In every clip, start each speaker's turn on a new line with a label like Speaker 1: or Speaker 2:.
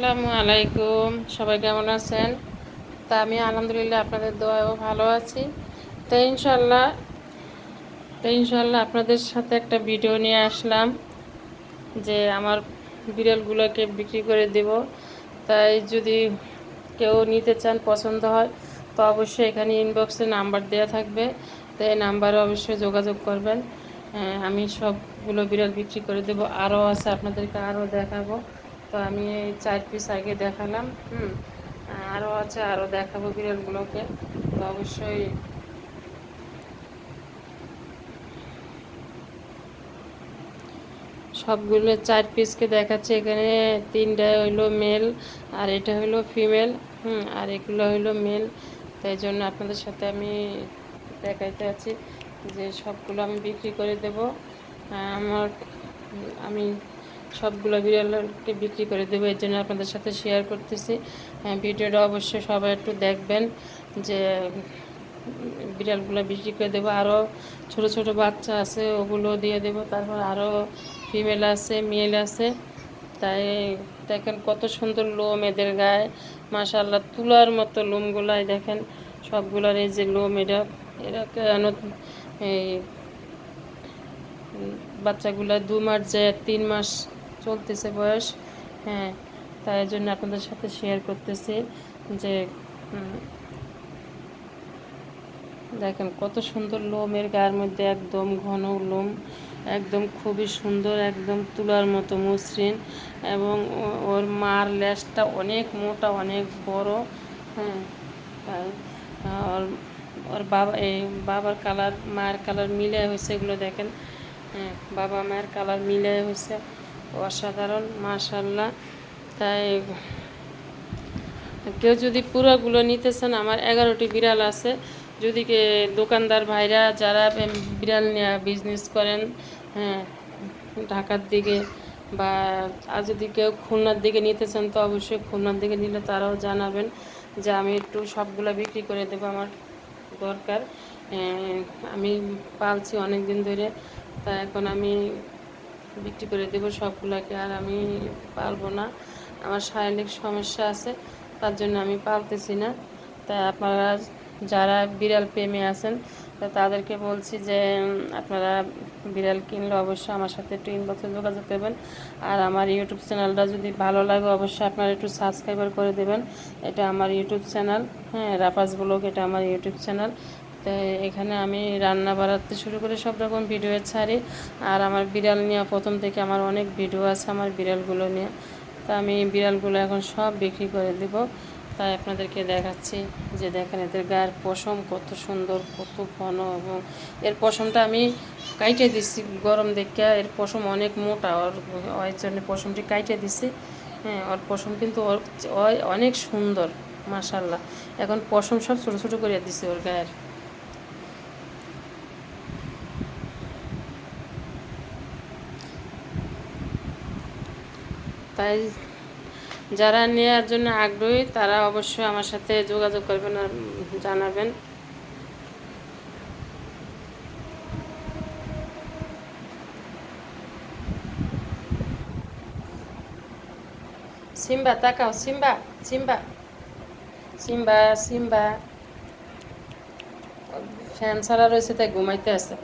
Speaker 1: আসসালামু আলাইকুম। সবাই কেমন আছেন? তা আমি আলহামদুলিল্লাহ আপনাদের দোয়াও ভালো আছি। তো ইনশাল্লাহ তো ইনশাল্লাহ আপনাদের সাথে একটা ভিডিও নিয়ে আসলাম যে আমার বিড়ালগুলোকে বিক্রি করে দেব। তাই যদি কেউ নিতে চান পছন্দ হয় তো অবশ্যই এখানে ইনবক্সে নাম্বার দেওয়া থাকবে। তো এই নাম্বারে অবশ্যই যোগাযোগ করবেন। হ্যাঁ, আমি সবগুলো বিড়াল বিক্রি করে দেব। আরও আছে আপনাদেরকে আরও দেখাবো। তো আমি এই চার পিস আগে দেখালাম, হুম আরও আছে আরও দেখাবো বিড়ালগুলোকে, তো অবশ্যই সবগুলো চার পিসকে দেখাচ্ছে, এখানে তিনটা হইল মেল আর এটা হইল ফিমেল হুম, আর এগুলো হইল মেল তাই জন্য আপনাদের সাথে আমি দেখাইতে আছি যে সবগুলো আমি বিক্রি করে দেব। আমার, আমি সবগুলো বিড়ালকে বিক্রি করে দেবো এর জন্য আপনাদের সাথে শেয়ার করতেছি। হ্যাঁ, ভিডিওটা অবশ্যই সবাই একটু দেখবেন যে বিড়ালগুলো বিক্রি করে দেবো। আরও ছোট ছোট বাচ্চা আছে ওগুলো দিয়ে দেবো। তারপর আরও ফিমেল আছে মেল আছে। তাই দেখেন কত সুন্দর লোম এদের গায়ে। মাশাল্লাহ তুলার মতো লোমগুলাই দেখেন। সবগুলোর এই যে লোম এটা এরা কেন এই বাচ্চাগুলো দু মাস যায় তিন মাস চলতেছে বয়স। হ্যাঁ তাই জন্য আপনাদের সাথে শেয়ার করতেছি যে দেখেন কত সুন্দর লোমের গায়ের মধ্যে একদম ঘন লোম, একদম খুবই সুন্দর, একদম তুলার মতো মসৃণ এবং ওর মার লেজটা অনেক মোটা, অনেক বড়। হ্যাঁ ওর ওর বাবা, এই বাবার কালার, মায়ের কালার মিলে হয়েছে এগুলো দেখেন। হ্যাঁ বাবা মায়ের কালার মিলে হয়েছে। অসাধারণ মাশাল্লাহ তাই কেউ যদি পুরোগুলো নিতেছেন, আমার এগারোটি বিড়াল আছে। যদি কে দোকানদার ভাইরা যারা বিড়াল নেওয়া বিজনেস করেন হ্যাঁ ঢাকার দিকে বা আর যদি কেউ খুলনার দিকে নিতে চান তো অবশ্যই খুলনার দিকে নিলে তারাও জানাবেন যে আমি একটু সবগুলো বিক্রি করে দেবো আমার দরকার। আমি পালছি অনেক দিন ধরে। তা এখন আমি বিক্রি করে দেবো সবগুলোকে আর আমি পারব না। আমার শারীরিক সমস্যা আছে, তার জন্য আমি পালতেছি না। তাই আপনারা যারা বিড়াল প্রেমে আছেন তাদেরকে বলছি যে আপনারা বিড়াল কিনলে অবশ্যই আমার সাথে একটু ইনবক্সে যোগাযোগ করবেন। আর আমার ইউটিউব চ্যানেলটা যদি ভালো লাগে, অবশ্যই আপনারা একটু সাবস্ক্রাইবার করে দেবেন। এটা আমার ইউটিউব চ্যানেল হ্যাঁ রাপাস ব্লগ, এটা আমার ইউটিউব চ্যানেল এখানে আমি রান্না বাড়াতে শুরু করে সব রকম ভিডিও ছাড়ি। আর আমার বিড়াল নিয়ে প্রথম থেকে আমার অনেক ভিডিও আছে আমার বিড়ালগুলো নিয়ে। তা আমি বিড়ালগুলো এখন সব বিক্রি করে দেব। তাই আপনাদেরকে দেখাচ্ছি যে দেখেন এদের গায়ের পশম কত সুন্দর, কত ঘন এবং এর পশমটা আমি কাইটে দিচ্ছি গরম দেখে। এর পশম অনেক মোটা, ওর ওই জন্য পশমটি কাইটে দিছি। হ্যাঁ ওর পশম কিন্তু ওর অনেক সুন্দর মাসাল্লাহ এখন পশম সব ছোটো ছোটো করে দিছে ওর গায়ের। তাই যারা নেওয়ার জন্য আগ্রহী, তারা অবশ্যই আমার সাথে যোগাযোগ করবেন আর জানাবেন। সিম্বা, তাকাও, Simba Simba Simba Simba. Fan ছাড়া রয়েছে, তাই ঘুমাইতে আছে।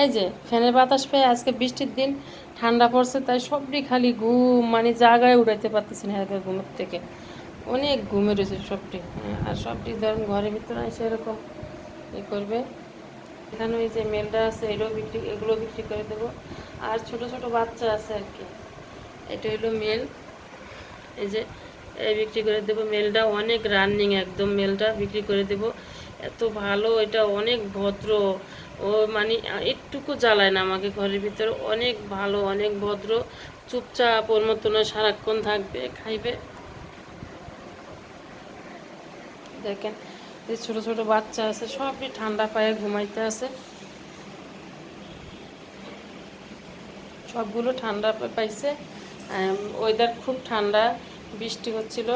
Speaker 1: এই যে, ফ্যানের বাতাস পেয়ে আজকে বৃষ্টির দিন ঠান্ডা পড়ছে, তাই সবটি খালি ঘুম মানে জায়গায় উড়াইতে পারতেছি না এরকম ঘুমের থেকে। অনেক ঘুমে রয়েছে সবটি। আর সবটি ধরুন ঘরের ভিতরে এসে এরকম ই করবে। এখানে ওই যে মেলটা আছে, এটাও বিক্রি, এগুলো বিক্রি করে দেবো। আর ছোট ছোট বাচ্চা আছে আর কি। এটা হলো মেল। এই যে, এই বিক্রি করে দেবো। মেলটা অনেক রানিং একদম, মেলটা বিক্রি করে দেবো। এত ভালো, এটা অনেক ভদ্র। ও মানে একটুকু জ্বালায় না আমাকে ঘরের ভিতরে। অনেক ভালো, অনেক ভদ্র। চুপচাপ ওর মতন সারাক্ষণ থাকবে, খাইবে। দেখেন, এই ছোট ছোট বাচ্চা আছে, সবই ঠান্ডা পায়ে ঘুমাইতে আছে। সবগুলো ঠান্ডা পাইছে। ওয়েদার খুব ঠান্ডা, বৃষ্টি হচ্ছিল।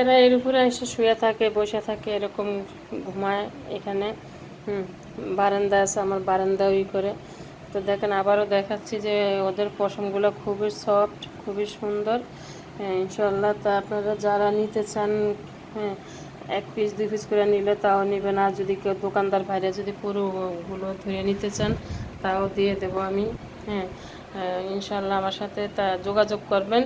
Speaker 1: এরা এর উপরে এসে শুয়ে থাকে বসে থাকে এরকম ঘুমায় এখানে। হুম বারান্দা আছে আমার বারান্দা ওই করে। তো দেখেন আবারও দেখাচ্ছি যে ওদের পশমগুলো খুবই সফট খুবই সুন্দর। হ্যাঁ, ইনশাল্লাহ তা আপনারা যারা নিতে চান হ্যাঁ এক পিস দুই পিস করে নিলে তাও নেবেন। আর যদি কেউ দোকানদার বাইরে যদি পুরোগুলো ধরে নিতে চান তাও দিয়ে দেব আমি। হ্যাঁ ইনশাল্লাহ আমার সাথে তা যোগাযোগ করবেন।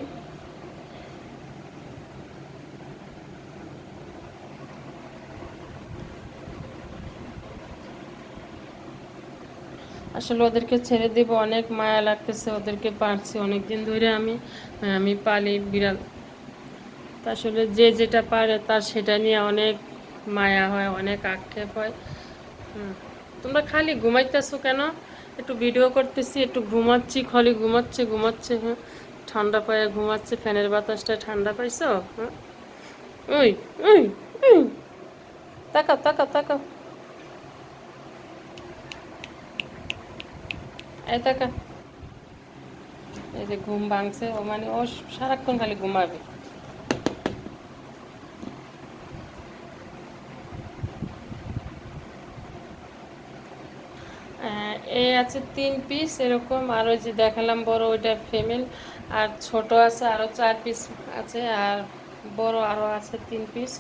Speaker 1: আসলে ওদেরকে ছেড়ে দিব, অনেক মায়া লাগতেছে, ওদেরকে পারছি অনেক দিন ধরে আমি আমি পালি বিড়াল। আসলে যে যেটা পারে তার সেটা নিয়ে অনেক মায়া হয়, অনেক আক্ষেপ হয়। তোমরা খালি ঘুমাইতেছো কেন? একটু ভিডিও করতেছি, একটু ঘুমাচ্ছি, খালি ঘুমাচ্ছে ঘুমাচ্ছে হ্যাঁ ঠান্ডা পায়ে ঘুমাচ্ছে, ফ্যানের বাতাসটা ঠান্ডা পাইছো হ্যাঁ ওই ওই তাকাও তাকাও তাকাও। এই এই যে ঘুম ভাঙছে, ও মানে ও সারাক্ষণ খালি ঘুমাবে। এই আছে তিন পিস এরকম। আর ওই যে দেখালাম বড় ওইটা ফিমেল আর ছোট আছে আরও চার পিস আছে, আর বড় আরও আছে তিন পিস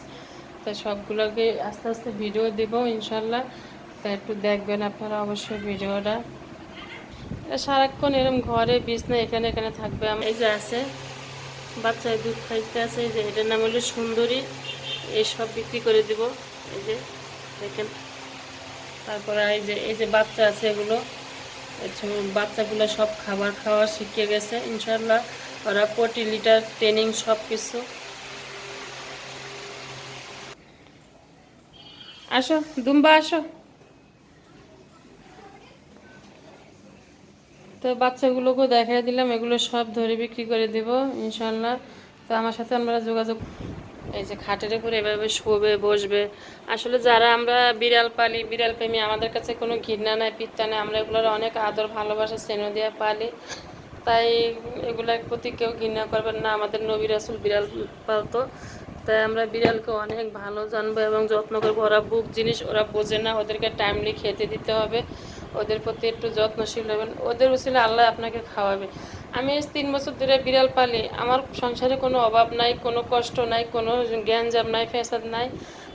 Speaker 1: তো সবগুলোকে আস্তে আস্তে ভিডিও দিব ইনশাল্লাহ। তা একটু দেখবেন আপনারা অবশ্যই ভিডিওটা সারাক্ষণ এরকম ঘরে, বিছনা এখানে এখানে থাকবে। আম- এই যে আছে, বাচ্চায় দুধ খাইতে আছে, এই যে এটার নাম হলো সুন্দরী। সব বিক্রি করে দিব। এই যে দেখেন, তারপরে এই যে এই যে বাচ্চা আছে এগুলো বাচ্চাগুলো সব খাবার খাওয়া শিখে গেছে ইনশাল্লাহ ওরা প্রতি লিটার ট্রেনিং সব কিছু। আসো, দুম্বা আসো। তো বাচ্চাগুলোকেও দেখাই দিলাম, এগুলো সব ধরে বিক্রি করে দেব ইনশাল্লাহ তো আমার সাথে আমরা যোগাযোগ এই যে খাটের উপরে এভাবে শোবে, বসবে। আসলে যারা আমরা বিড়াল পালি, বিড়াল প্রেমী, আমাদের কাছে কোনো ঘৃণা নাই, পিত্তা নেই, আমরা এগুলোর অনেক আদর, ভালোবাসা, স্নেহ দিয়ে পালি। তাই এগুলোর প্রতি কেউ ঘৃণা করবেন না, আমাদের নবী রাসুল বিড়াল পালতো। তাই আমরা বিড়ালকে অনেক ভালো জানব এবং যত্ন করব। ওরা বুক জিনিস ওরা বোঝে না, ওদেরকে টাইমলি খেতে দিতে হবে। ওদের প্রতি একটু যত্নশীল হবেন। ওদের উচিলে আল্লাহ আপনাকে খাওয়াবে। আমি আজ তিন বছর ধরে বিড়াল পালি আমার সংসারে কোনো অভাব নাই কোনো কষ্ট নাই কোনো জ্ঞানজাম নাই ফ্যাসাদ নাই।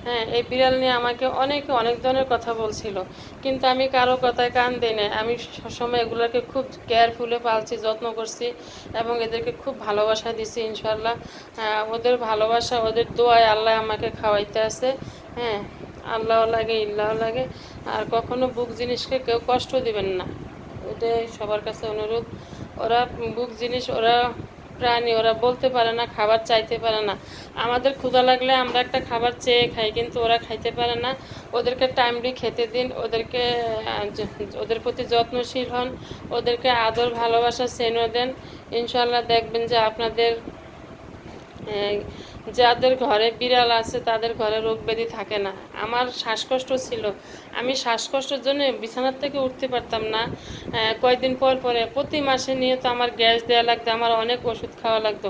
Speaker 1: হ্যাঁ এই বিড়াল নিয়ে আমাকে অনেকে অনেক ধরনের কথা বলছিল। কিন্তু আমি কারও কথায় কান দিই না আমি সবসময় এগুলোকে খুব কেয়ারফুলে পালছি যত্ন করছি এবং এদেরকে খুব ভালোবাসা দিছি ইনশাল্লাহ আহ, ওদের ভালোবাসা ওদের দোয়ায় আল্লাহ আমাকে খাওয়াইতে আছে। হ্যাঁ আল্লাহ লাগে ইল্লাহ লাগে। আর কখনো বুক জিনিসকে কেউ কষ্ট দিবেন না। এটাই সবার কাছে অনুরোধ। ওরা বুক জিনিস, ওরা প্রাণী, ওরা বলতে পারে না, খাবার চাইতে পারে না। আমাদের ক্ষুধা লাগলে আমরা একটা খাবার চেয়ে খাই, কিন্তু ওরা খাইতে পারে না। ওদেরকে টাইমলি খেতে দিন, ওদেরকে ওদের প্রতি যত্নশীল হন, ওদেরকে আদর, ভালোবাসা, স্নেহ দেন। ইনশাল্লাহ দেখবেন যে আপনাদের যাদের ঘরে বিড়াল আছে, তাদের ঘরে রোগ ব্যাধি থাকে না। আমার শ্বাসকষ্ট ছিল। আমি শ্বাসকষ্টের জন্য বিছানার থেকে উঠতে পারতাম না। কয়েকদিন পর পরে, প্রতি মাসে নিয়ে তো আমার গ্যাস দেওয়া লাগতো, আমার অনেক ওষুধ খাওয়া লাগতো।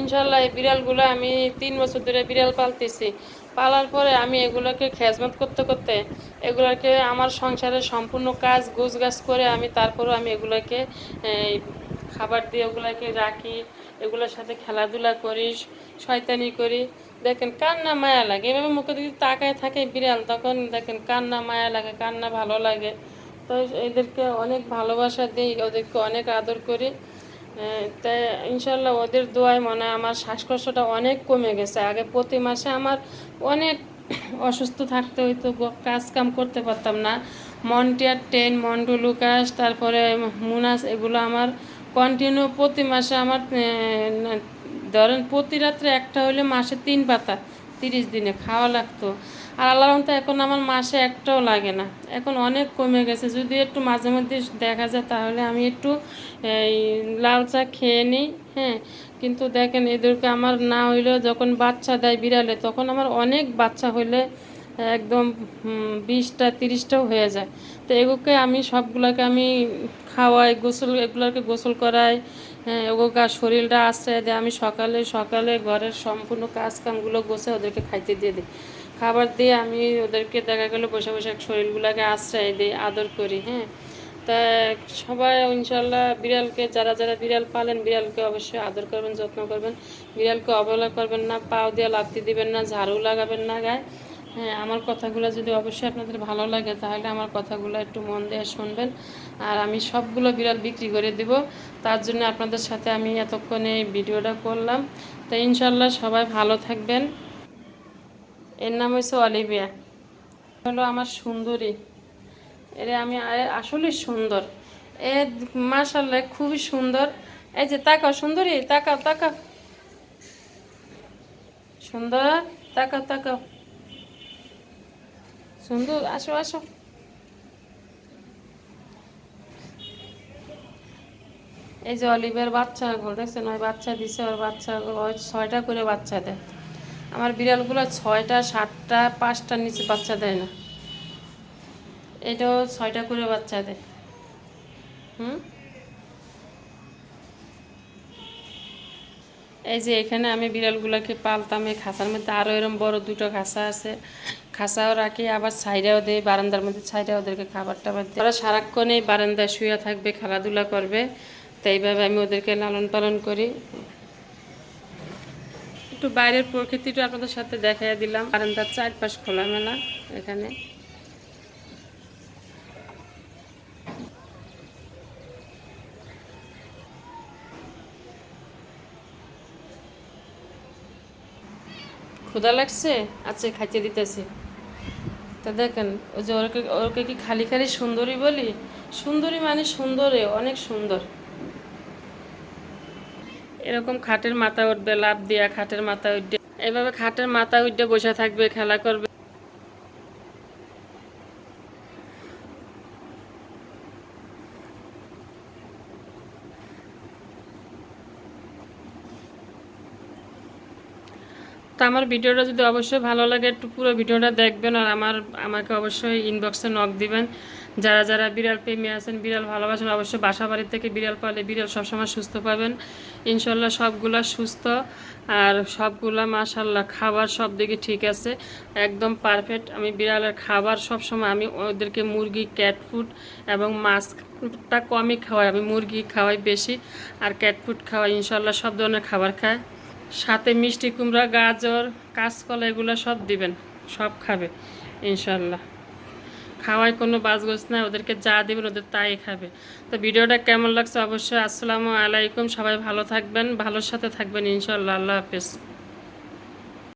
Speaker 1: ইনশাল্লাহ এই বিড়ালগুলো আমি তিন বছর ধরে বিড়াল পালতেছি। পালার পরে আমি এগুলোকে খেজমত করতে করতে, এগুলোকে আমার সংসারের সম্পূর্ণ কাজ গোছ গাছ করে আমি তারপরেও আমি এগুলোকে খাবার দিয়ে ওগুলোকে রাখি। এগুলোর সাথে খেলাধুলা করি শয়তানি করি। দেখেন কান্না মায়া লাগে। এভাবে মুখে দিকে তাকায় থাকে বিড়াল, তখন দেখেন কান্না মায়া লাগে কান্না ভালো লাগে। তো এদেরকে অনেক ভালোবাসা দিই, ওদেরকে অনেক আদর করি। তাই ইনশাল্লাহ ওদের দোয়ায় মনে হয় আমার শ্বাসকষ্টটা অনেক কমে গেছে। আগে প্রতি মাসে আমার অনেক অসুস্থ থাকতে হইতো কাজ কাম করতে পারতাম না। মন্টিয়ার টেন মন্টু লুকাস, তারপরে মুনাস, এগুলো আমার কন্টিনিউ প্রতি মাসে আমার ধরেন প্রতি রাত্রে একটা হলে মাসে তিন পাতা, তিরিশ দিনে খাওয়া লাগতো। আর আল্লাহ রহমতে এখন আমার মাসে একটাও লাগে না। এখন অনেক কমে গেছে। যদি একটু মাঝে মধ্যে দেখা যায় তাহলে আমি একটু, এই, লাল চা খেয়ে নিই হ্যাঁ। কিন্তু দেখেন এদেরকে আমার না হইলেও যখন বাচ্চা দেয় বিড়ালে, তখন আমার অনেক বাচ্চা হইলে একদম বিশটা, তিরিশটাও হয়ে যায়। তো এগুলোকে আমি সবগুলোকে আমি খাওয়াই, গোসল, এগুলোকে গোসল করাই হ্যাঁ ওগুলোকে শরীরটা আশ্রয় দেয় আমি সকালে সকালে ঘরের সম্পূর্ণ কাজ কামগুলো গোছে ওদেরকে খাইতে দিয়ে দিই। খাবার দিয়ে আমি ওদেরকে দেখা গেলো বসে বসে শরীরগুলোকে আশ্রয় দিই, আদর করি হ্যাঁ। তা সবাই ইনশাল্লাহ বিড়ালকে, যারা যারা বিড়াল পালেন, বিড়ালকে অবশ্যই আদর করবেন, যত্ন করবেন। বিড়ালকে অবহেলা করবেন না, পাও দিয়ে লাত্তি দিবেন না, ঝাড়ু লাগাবেন না গায়ে। হ্যাঁ আমার কথাগুলো যদি অবশ্যই আপনাদের ভালো লাগে, তাহলে আমার কথাগুলো একটু মন দিয়ে শুনবেন। আর আমি সবগুলো বিড়াল বিক্রি করে দেব। তার জন্য আপনাদের সাথে আমি এতক্ষণে ভিডিওটা করলাম। তো ইনশাল্লাহ সবাই ভালো থাকবেন। এর নাম হচ্ছে অলিভিয়া। হলো আমার সুন্দরী। এরে আমি আসলে সুন্দর। এ মাশাল্লাহ খুবই সুন্দর। এই যে তাকাও সুন্দরী, তাকাও তাকাও। সুন্দর, তাকাও তাকাও। সুন্দর আসো আসো এই যে অলিভের বাচ্চা গোল, দেখছেন? ওই বাচ্চা দিছে, ওর বাচ্চা ওই ছয়টা করে বাচ্চা দেয়। আমার বিড়ালগুলো ছয়টা, সাতটা পাঁচটার নিচে বাচ্চা দেয় না। এটাও ছয়টা করে বাচ্চা দেয়। হুম? এই যে এখানে আমি বিড়ালগুলোকে পালতাম এই খাঁচার মধ্যে। আরও এরকম বড় দুটো খাঁচা আছে। খাঁচাও রাখি, আবার ছাইরাও দেয় বারান্দার মধ্যে ছাইরা ওদেরকে খাবার টাবার দিই। ওরা সারাক্ষণ এই বারান্দায় শুয়ে থাকবে, খেলাধুলা করবে। তো এইভাবে আমি ওদেরকে লালন পালন করি। একটু বাইরের প্রকৃতিটা আপনাদের সাথে দেখাই দিলাম। বারান্দার চারপাশ খোলামেলা এখানে। ক্ষুধা লাগছে? আচ্ছা খাইতে দিতেছে। তা দেখেন, ওই যে ওরকে ওরকে কি খালি খালি সুন্দরী বলি? সুন্দরী মানে সুন্দরে, অনেক সুন্দর। এরকম খাটের মাথা উঠবে লাভ দিয়া খাটের মাথা উঠবে। এভাবে খাটের মাথা উঠে বসে থাকবে, খেলা করবে। তো আমার ভিডিওটা যদি অবশ্যই ভালো লাগে, একটু পুরো ভিডিওটা দেখবেন আর আমার, আমাকে অবশ্যই ইনবক্সে নক দিবেন। যারা যারা বিড়াল প্রেমী আছেন, বিড়াল ভালোবাসেন, অবশ্যই বাসা বাড়ি থেকে বিড়াল পালে বিড়াল সবসময় সুস্থ পাবেন। ইনশাল্লাহ সবগুলা সুস্থ আর সবগুলা মাশাল্লাহ খাবার সব দিকে ঠিক আছে। একদম পারফেক্ট আমি বিড়ালের খাবার সব সময় আমি ওদেরকে মুরগি ক্যাট ফুড এবং মাছটা কমই খাওয়াই। আমি মুরগি খাওয়াই বেশি আর ক্যাট ফুড খাওয়াই। ইনশাল্লাহ সব ধরনের খাবার খায়। সাথে মিষ্টি কুমড়া, গাজর, কাঁচকলা, এগুলো সব দিবেন, সব খাবে ইনশাল্লাহ খাওয়ায় কোনো বাজগোজ না ওদেরকে যা দেবেন ওদের তাই খাবে। তো ভিডিওটা কেমন লাগছে অবশ্যই, আসসালামু আলাইকুম, সবাই ভালো থাকবেন, ভালোর সাথে থাকবেন ইনশাল্লাহ আল্লাহ হাফেজ।